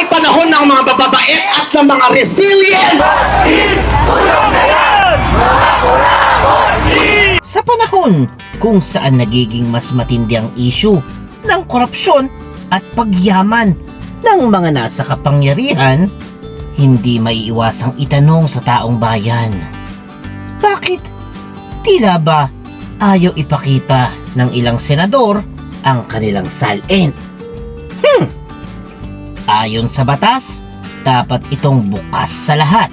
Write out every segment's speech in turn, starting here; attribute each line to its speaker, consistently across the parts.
Speaker 1: ang panahon ng mga bababait at ng mga resilient!
Speaker 2: Sa panahon kung saan nagiging mas matindi ang issue ng korupsyon at pagyaman ng mga nasa kapangyarihan, hindi maiiwasang itanong sa taong bayan. Bakit tila ba ayaw ipakita ng ilang senador ang kanilang salin? Ayon sa batas, dapat itong bukas sa lahat.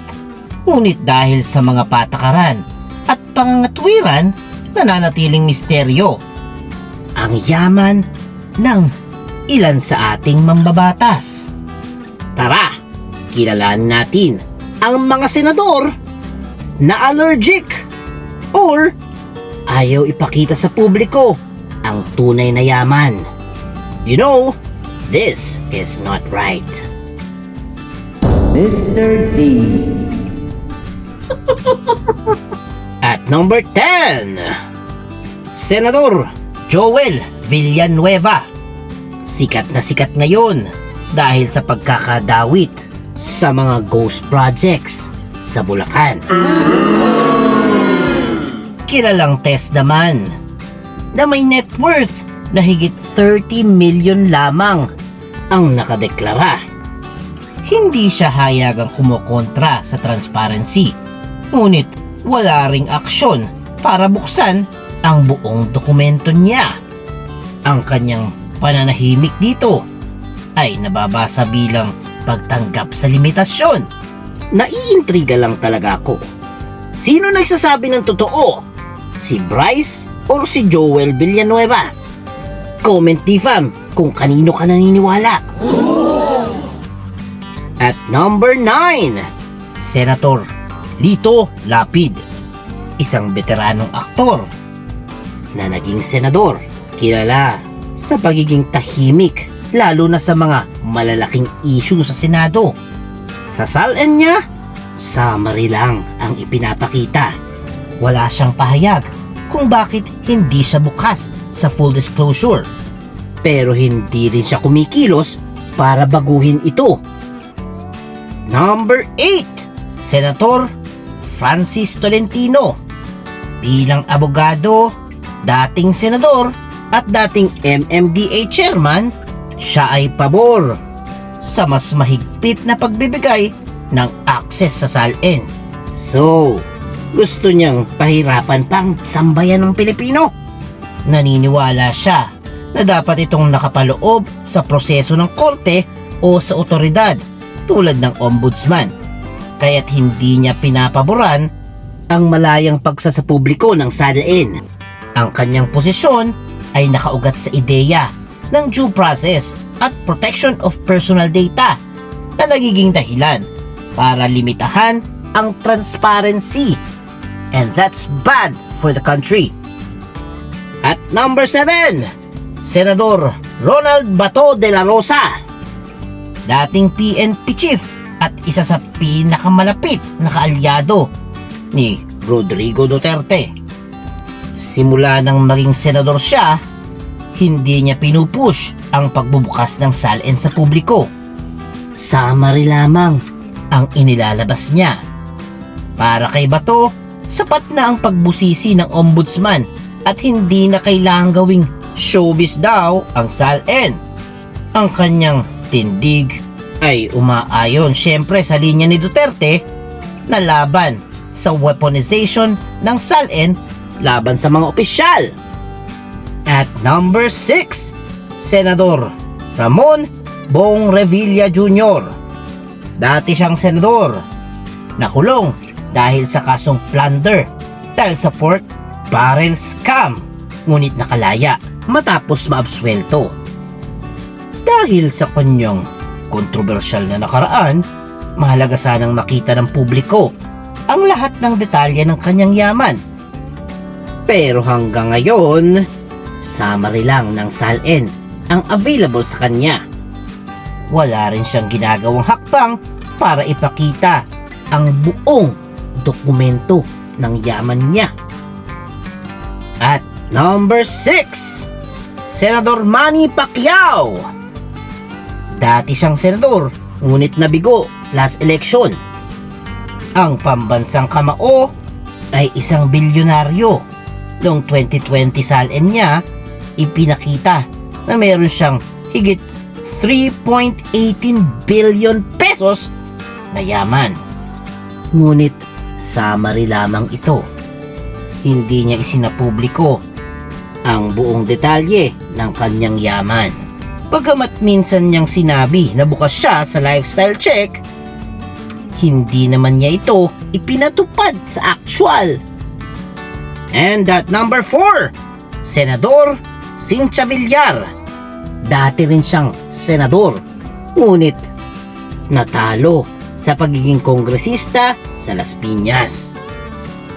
Speaker 2: Ngunit dahil sa mga patakaran at pangangatwiran, nananatiling misteryo. Ang yaman ng ilan sa ating mambabatas. Tara, kilalanin natin ang mga senador na allergic or ayaw ipakita sa publiko ang tunay na yaman. You know, this is not right.
Speaker 3: Mr. D.
Speaker 2: At number 10, Senador Joel Villanueva. Sikat na sikat ngayon dahil sa pagkakadawit sa mga ghost projects sa Bulacan. Kilalang test naman na may net worth na higit 30 million lamang ang nakadeklara. Hindi siya hayagang kumukontra sa transparency, ngunit wala ring aksyon para buksan ang buong dokumento niya. Ang kanyang pananahimik dito ay nababasa bilang pagtanggap sa limitasyon. Naiintriga lang talaga ako. Sino nagsasabi ng totoo? Si Bryce or si Joel Villanueva? Comment Tifam kung kanino ka naniniwala. At number 9, Senator Lito Lapid, isang veteranong aktor na naging senador, kilala sa pagiging tahimik lalo na sa mga malalaking issue sa Senado. Sa salin niya, summary lang ang ipinapakita. Wala siyang pahayag kung bakit hindi siya bukas sa full disclosure. Pero hindi rin siya kumikilos para baguhin ito. Number 8, Senator Francis Tolentino. Bilang abogado, dating senador at dating MMDA chairman, siya ay pabor sa mas mahigpit na pagbibigay ng access sa salin. So, gusto niyang pahirapan pang sambayan ng Pilipino. Naniniwala siya na dapat itong nakapaloob sa proseso ng korte o sa otoridad tulad ng ombudsman. Kaya't hindi niya pinapaboran ang malayang pagsasapubliko ng salain. Ang kanyang posisyon ay nakaugat sa ideya ng due process at protection of personal data na nagiging dahilan para limitahan ang transparency. And that's bad for the country. At number 7, Senador Ronald Bato de la Rosa, dating PNP chief at isa sa pinakamalapit na kaalyado ni Rodrigo Duterte. Simula nang maging senador siya, hindi niya pinupush ang pagbubukas ng salin sa publiko. Summary lamang ang inilalabas niya. Para kay Bato, sapat na ang pagbusisi ng ombudsman at hindi na kailangang gawing showbiz daw ang salin. Ang kanyang tindig ay umaayon syempre sa linya ni Duterte na laban sa weaponization ng salin laban sa mga opisyal. At number 6, Senador Ramon Bong Revilla Jr. Dati siyang senador. Nakulong dahil sa kasong plunder dahil sa pork barrel scam. Ngunit nakalaya matapos maabswelto. Dahil sa kanyang kontrobersyal na nakaraan, mahalaga sanang makita ng publiko ang lahat ng detalye ng kanyang yaman. Pero hanggang ngayon, summary lang ng salin ang available sa kanya. Wala rin siyang ginagawang hakbang para ipakita ang buong dokumento ng yaman niya. At number 6, Senador Manny Pacquiao. Dati siyang senador ngunit nabigo last election. Ang pambansang kamao ay isang bilyonaryo. Noong 2020 salen niya, ipinakita na meron siyang higit 3.18 billion pesos na yaman. Ngunit summary lamang ito. Hindi niya isinapubliko ang buong detalye ng kanyang yaman. Pagamat minsan niyang sinabi na bukas siya sa lifestyle check, hindi naman niya ito ipinatupad sa actual. And at number 4, Senador Cynthia Villar. Dati rin siyang senador, ngunit natalo sa pagiging kongresista sa Las Piñas.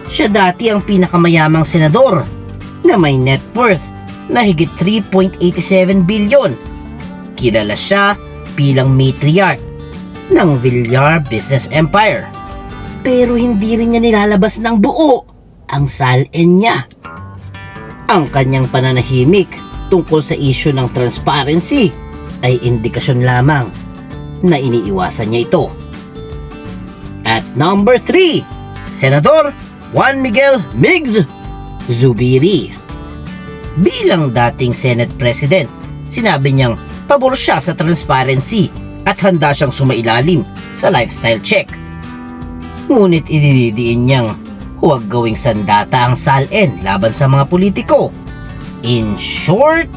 Speaker 2: Siya dati ang pinakamayamang senador na may net worth na higit 3.87 billion. Kilala siya bilang matriarch ng Villar Business Empire. Pero hindi rin niya nilalabas ng buo ang salin niya. Ang kanyang pananahimik tungkol sa isyu ng transparency ay indikasyon lamang na iniiwasan niya ito. At number 3, Senador Juan Miguel Migs Zubiri. Bilang dating Senate President, sinabi niyang pabor siya sa transparency at handa siyang sumailalim sa lifestyle check. Ngunit idinidiin niyang huwag gawing sandata ang salin laban sa mga politiko. In short,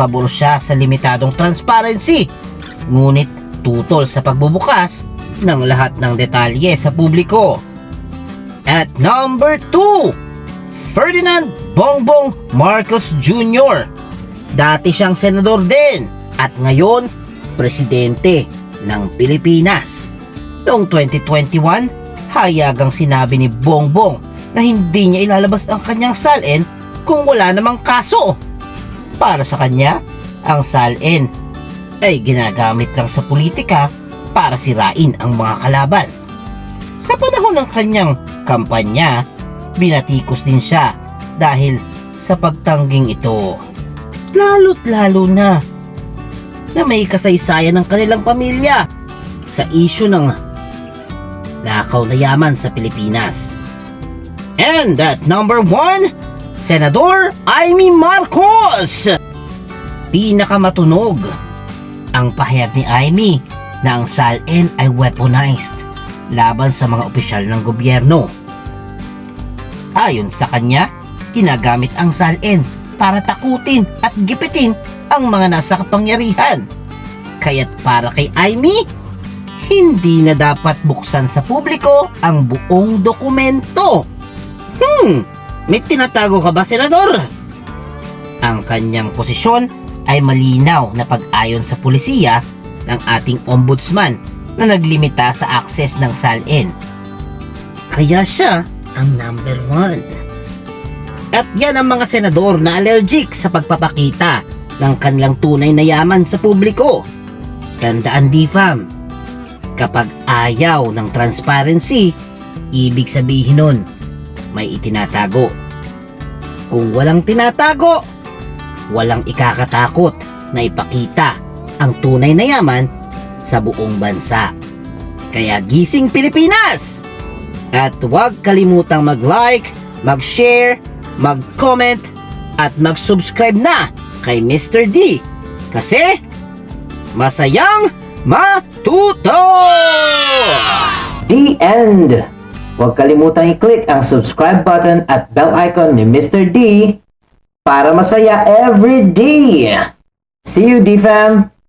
Speaker 2: pabor siya sa limitadong transparency, ngunit tutol sa pagbubukas ng lahat ng detalye sa publiko. At number 2, Ferdinand Bongbong Marcos Jr. Dati siyang senador din at ngayon presidente ng Pilipinas. Noong 2021, hayagang sinabi ni Bongbong na hindi niya ilalabas ang kanyang salin kung wala namang kaso. Para sa kanya, ang salin ay ginagamit lang sa politika para sirain ang mga kalaban. Sa panahon ng kanyang kampanya, binatikos din siya dahil sa pagtangging ito. Lalo't lalo na na may kasaysayan ng kanilang pamilya sa isyu ng nakaw na yaman sa Pilipinas. And at number one, Senador Amy Marcos! Pinakamatunog ang pahayag ni Amy na ang SALN ay weaponized laban sa mga opisyal ng gobyerno. Ayon sa kanya, ginagamit ang SALN para takutin at gipitin ang mga nasa kapangyarihan. Kaya't para kay Amy, hindi na dapat buksan sa publiko ang buong dokumento. Hmm, may tinatago ka ba, Senador? Ang kanyang posisyon ay malinaw na pag-ayon sa pulisiya ng ating ombudsman na naglimita sa access ng SALN. Kaya siya ang number one. At yan ang mga senador na allergic sa pagpapakita ng kanilang tunay na yaman sa publiko. Tandaan di fam, kapag ayaw ng transparency, ibig sabihin nun, may itinatago. Kung walang tinatago, walang ikakatakot na ipakita ang tunay na yaman sa buong bansa. Kaya gising Pilipinas! At huwag kalimutang mag-like, mag-share, mag-comment, at mag-subscribe na kay Mr. D. Kasi, masayang matuto!
Speaker 3: The end! Huwag kalimutang i-click ang subscribe button at bell icon ni Mr. D para masaya every day! See you, D-Fam!